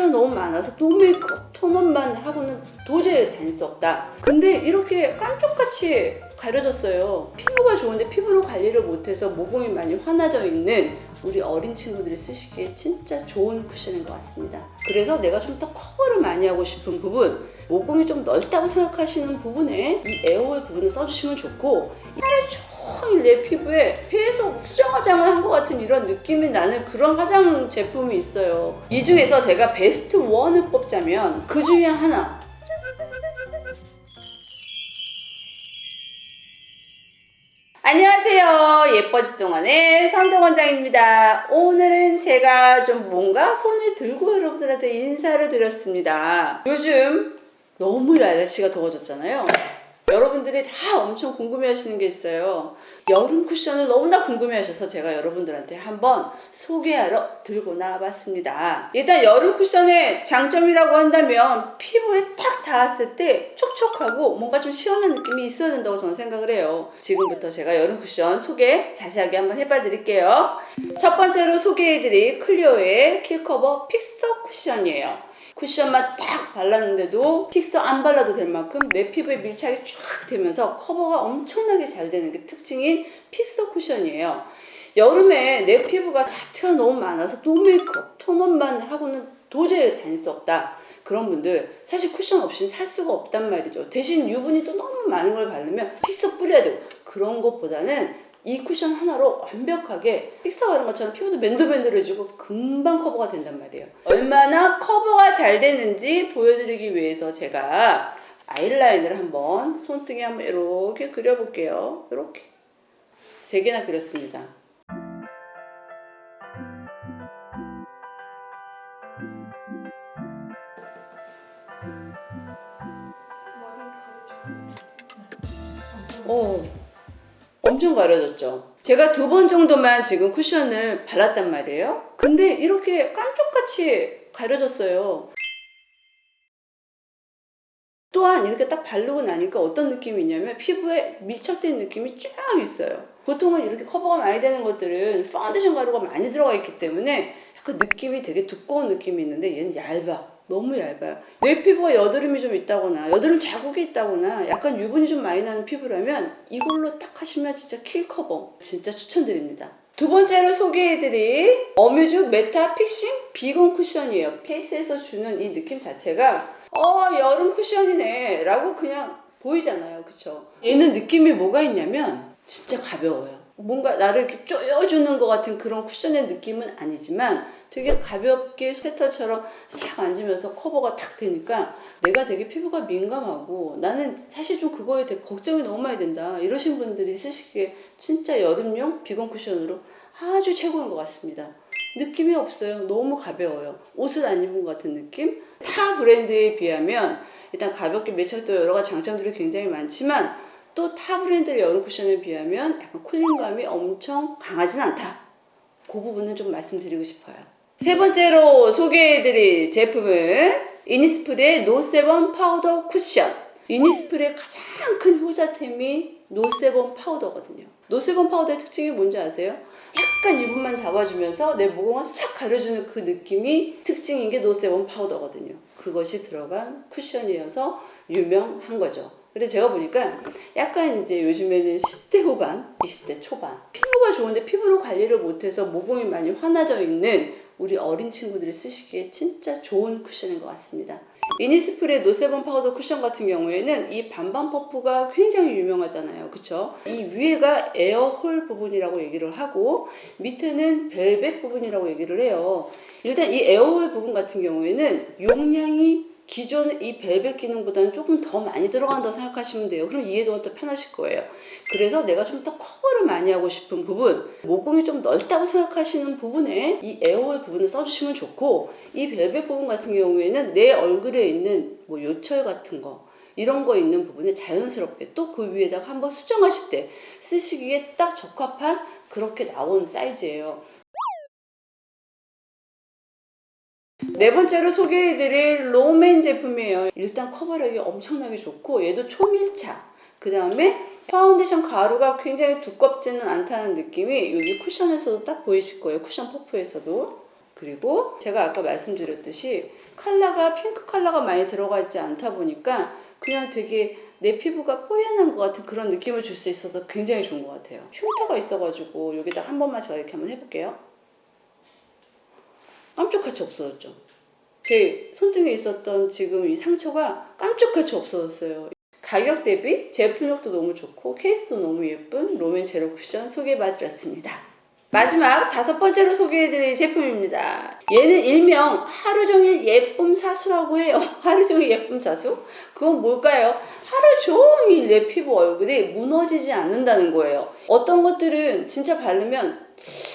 잡티가 너무 많아서 노 메이크업, 톤업만 하고는 도저히 다닐 수 없다. 근데 이렇게 깜짝같이 가려졌어요. 피부가 좋은데 피부로 관리를 못해서 모공이 많이 환아져 있는 우리 어린 친구들이 쓰시기에 진짜 좋은 쿠션인 것 같습니다. 그래서 내가 좀 더 커버를 많이 하고 싶은 부분, 모공이 좀 넓다고 생각하시는 부분에 이 에어오일 부분을 써주시면 좋고 하루 종일 내 피부에 계속 수정 화장을 한 것 같은 이런 느낌이 나는 그런 화장 제품이 있어요. 이 중에서 제가 베스트 원을 뽑자면 그 중에 하나 안녕하세요. 예뻐지 동안의 선덕원장입니다. 오늘은 제가 좀 뭔가 손에 들고 여러분들한테 인사를 드렸습니다. 요즘 너무 날씨가 더워졌잖아요. 여러분들이 다 엄청 궁금해 하시는 게 있어요. 여름 쿠션을 너무나 궁금해 하셔서 제가 여러분들한테 한번 소개하러 들고 나와봤습니다. 일단 여름 쿠션의 장점이라고 한다면 피부에 탁 닿았을 때 촉촉하고 뭔가 좀 시원한 느낌이 있어야 된다고 저는 생각을 해요. 지금부터 제가 여름 쿠션 소개 자세하게 한번 해봐 드릴게요. 첫 번째로 소개해드릴 클리오의 킬커버 픽서 쿠션이에요. 쿠션만 딱 발랐는데도 픽서 안 발라도 될 만큼 내 피부에 밀착이 쫙 되면서 커버가 엄청나게 잘 되는 게 특징인 픽서 쿠션이에요. 여름에 내 피부가 잡티가 너무 많아서 노 메이크업, 톤업만 하고는 도저히 다닐 수 없다. 그런 분들 사실 쿠션 없이는 살 수가 없단 말이죠. 대신 유분이 또 너무 많은 걸 바르면 픽서 뿌려야 되고 그런 것보다는 이 쿠션 하나로 완벽하게 픽서 바른 것처럼 피부도 맨들맨들해지고 금방 커버가 된단 말이에요. 얼마나 커버가 잘 되는지 보여드리기 위해서 제가 아이라인을 한번 손등에 한번 이렇게 그려볼게요. 이렇게 세 개나 그렸습니다. 어, 엄청 가려졌죠. 제가 두 번 정도만 지금 쿠션을 발랐단 말이에요. 근데 이렇게 깜짝같이 가려졌어요. 또한 이렇게 딱 바르고 나니까 어떤 느낌이 있냐면 피부에 밀착된 느낌이 쫙 있어요. 보통은 이렇게 커버가 많이 되는 것들은 파운데이션 가루가 많이 들어가 있기 때문에 약간 느낌이 되게 두꺼운 느낌이 있는데 얘는 얇아. 너무 얇아요. 내 피부가 여드름이 좀 있다거나 여드름 자국이 있다거나 약간 유분이 좀 많이 나는 피부라면 이걸로 딱 하시면 진짜 킬 커버 진짜 추천드립니다. 두 번째로 소개해드릴 어뮤즈 메타 픽싱 비건 쿠션이에요. 페이스에서 주는 이 느낌 자체가 어 여름 쿠션이네 라고 그냥 보이잖아요. 그쵸? 얘는 느낌이 뭐가 있냐면 진짜 가벼워요. 뭔가 나를 이렇게 쪼여주는 것 같은 그런 쿠션의 느낌은 아니지만 되게 가볍게 스웨터처럼 싹 앉으면서 커버가 탁 되니까 내가 되게 피부가 민감하고 나는 사실 좀 그거에 대해 걱정이 너무 많이 된다 이러신 분들이 쓰시기에 진짜 여름용 비건 쿠션으로 아주 최고인 것 같습니다. 느낌이 없어요. 너무 가벼워요. 옷을 안 입은 것 같은 느낌? 타 브랜드에 비하면 일단 가볍게 매착도 여러 가지 장점들이 굉장히 많지만 또 타 브랜드의 여름 쿠션에 비하면 약간 쿨링감이 엄청 강하진 않다. 그 부분은 좀 말씀드리고 싶어요. 세 번째로 소개해드릴 제품은 이니스프리의 노세범 파우더 쿠션. 이니스프리의 가장 큰 효자템이 노세범 파우더거든요. 노세범 파우더의 특징이 뭔지 아세요? 약간 유분만 잡아주면서 내 모공을 싹 가려주는 그 느낌이 특징인 게 노세범 파우더거든요. 그것이 들어간 쿠션이어서 유명한 거죠. 그래서 제가 보니까 약간 이제 요즘에는 10대 후반, 20대 초반 피부가 좋은데 피부로 관리를 못해서 모공이 많이 환아져 있는 우리 어린 친구들이 쓰시기에 진짜 좋은 쿠션인 것 같습니다. 이니스프레 노세범 파우더 쿠션 같은 경우에는 이 반반 퍼프가 굉장히 유명하잖아요. 그쵸? 이 위에가 에어홀 부분이라고 얘기를 하고 밑에는 벨벳 부분이라고 얘기를 해요. 일단 이 에어홀 부분 같은 경우에는 용량이 기존 이 벨벳 기능보다는 조금 더 많이 들어간다고 생각하시면 돼요. 그럼 이해도가 더 편하실 거예요. 그래서 내가 좀 더 커버를 많이 하고 싶은 부분, 모공이 좀 넓다고 생각하시는 부분에 이 에어홀 부분을 써주시면 좋고 이 벨벳 부분 같은 경우에는 내 얼굴에 있는 뭐 요철 같은 거 이런 거 있는 부분에 자연스럽게 또 그 위에다가 한번 수정하실 때 쓰시기에 딱 적합한 그렇게 나온 사이즈예요. 네 번째로 소개해드릴 롬앤 제품이에요. 일단 커버력이 엄청나게 좋고 얘도 초밀착. 그 다음에 파운데이션 가루가 굉장히 두껍지는 않다는 느낌이 여기 쿠션에서도 딱 보이실 거예요. 쿠션 퍼프에서도. 그리고 제가 아까 말씀드렸듯이 컬러가 핑크 컬러가 많이 들어가 있지 않다 보니까 그냥 되게 내 피부가 뽀얀한 것 같은 그런 느낌을 줄 수 있어서 굉장히 좋은 것 같아요. 흉터가 있어가지고 여기다 한 번만 제가 이렇게 한번 해볼게요. 깜짝같이 없어졌죠. 제 손등에 있었던 지금 이 상처가 깜짝같이 없어졌어요. 가격 대비 제품력도 너무 좋고 케이스도 너무 예쁜 롬앤 제로 쿠션 소개해봐드렸습니다. 마지막 다섯 번째로 소개해드릴 제품입니다. 얘는 일명 하루 종일 예쁨 사수라고 해요. 하루 종일 예쁨 사수? 그건 뭘까요? 하루 종일 내 피부 얼굴이 무너지지 않는다는 거예요. 어떤 것들은 진짜 바르면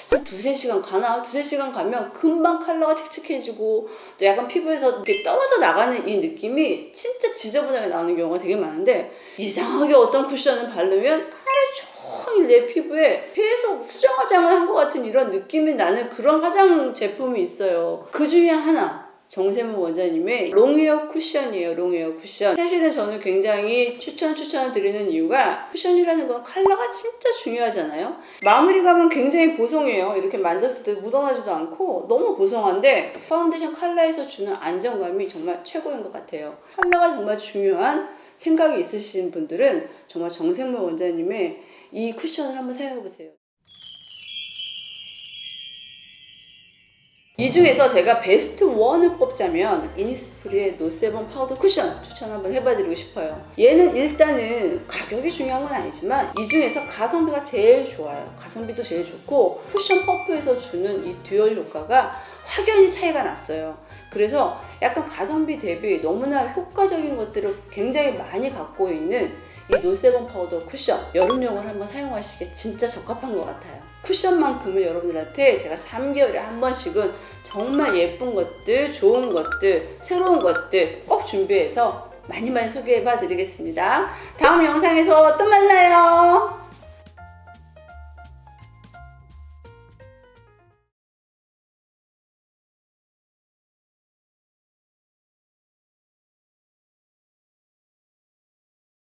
한 두세 시간 가나? 두세 시간 가면 금방 컬러가 칙칙해지고 또 약간 피부에서 이렇게 떨어져 나가는 이 느낌이 진짜 지저분하게 나오는 경우가 되게 많은데 이상하게 어떤 쿠션을 바르면 하루 종일 내 피부에 계속 수정 화장을 한 것 같은 이런 느낌이 나는 그런 화장 제품이 있어요. 그 중에 하나 정세문 원장님의 롱웨어 쿠션이에요. 롱웨어 쿠션. 사실은 저는 굉장히 추천 추천을 드리는 이유가 쿠션이라는 건 컬러가 진짜 중요하잖아요. 마무리감은 굉장히 보송해요. 이렇게 만졌을 때 묻어나지도 않고 너무 보송한데 파운데이션 컬러에서 주는 안정감이 정말 최고인 것 같아요. 컬러가 정말 중요한 생각이 있으신 분들은 정말 정생문 원장님의 이 쿠션을 한번 사용해 보세요. 이 중에서 제가 베스트 원을 뽑자면 이니스프리의 노세범 파우더 쿠션 추천 한번 해봐드리고 싶어요. 얘는 일단은 가격이 중요한 건 아니지만 이 중에서 가성비가 제일 좋아요. 가성비도 제일 좋고 쿠션 퍼프에서 주는 이 듀얼 효과가 확연히 차이가 났어요. 그래서 약간 가성비 대비 너무나 효과적인 것들을 굉장히 많이 갖고 있는 이 노세범 파우더 쿠션 여름용을 한번 사용하시기에 진짜 적합한 것 같아요. 쿠션만큼은 여러분들한테 제가 3개월에 한 번씩은 정말 예쁜 것들, 좋은 것들, 새로운 것들 꼭 준비해서 많이 많이 소개해 봐 드리겠습니다. 다음 영상에서 또 만나요.